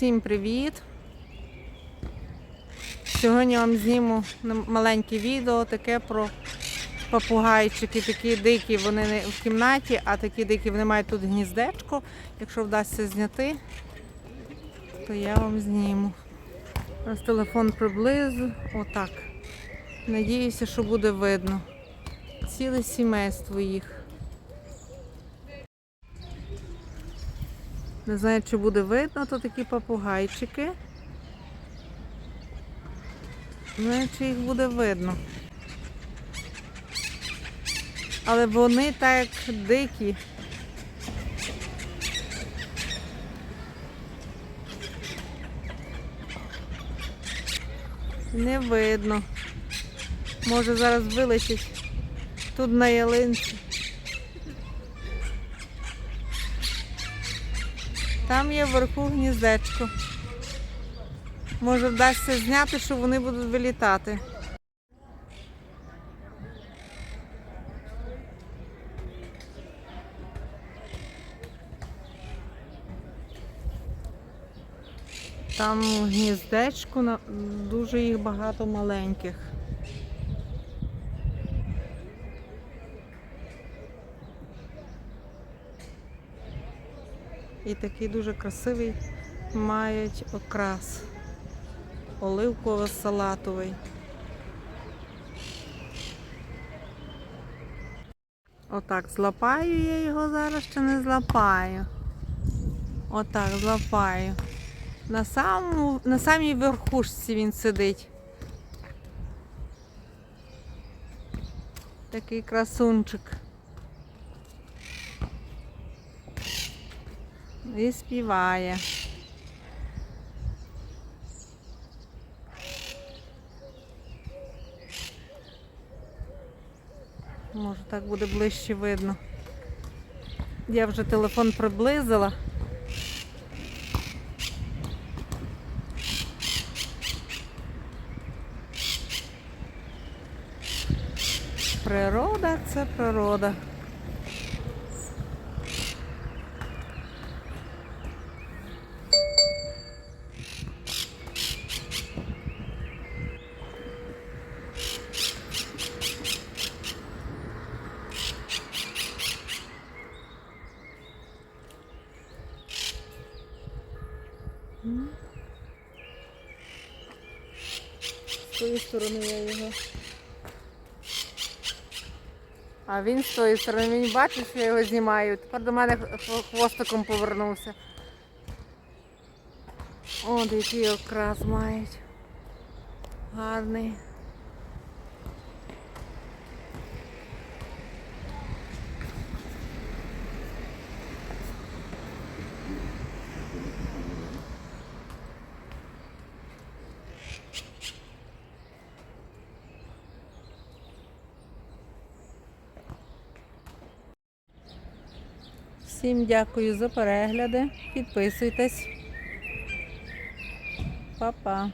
Усім привіт! Сьогодні вам зніму маленьке відео таке про попугайчики, такі дикі, вони не в кімнаті, а такі дикі вони мають тут гніздечко. Якщо вдасться зняти, то я вам зніму. Зараз телефон приблизу. Отак. Надіюся, що буде видно. Ціле сімейство їх. Не знаю, чи буде видно, то такі попугайчики. Не знаю, чи їх буде видно. Але вони так дикі. Не видно. Може зараз вилетить тут на ялинці. Там є вверху гніздечко. Може вдасться зняти, що вони будуть вилітати. Там на- дуже їх багато маленьких. І такий дуже красивий мають окрас. Оливково-салатовий. Отак, злапаю я його зараз чи не злапаю. Отак, злапаю. На самому, на самій верхушці він сидить. Такий красунчик. І співає. Може так буде ближче видно. Я вже телефон приблизила. Природа це природа. З тої сторони я його. А він з тої сторони, він бачить, що я його знімаю. Тепер до мене хвостиком повернувся. О, який окрас мають. Гарний. Всім дякую за перегляди. Підписуйтесь. Па-па.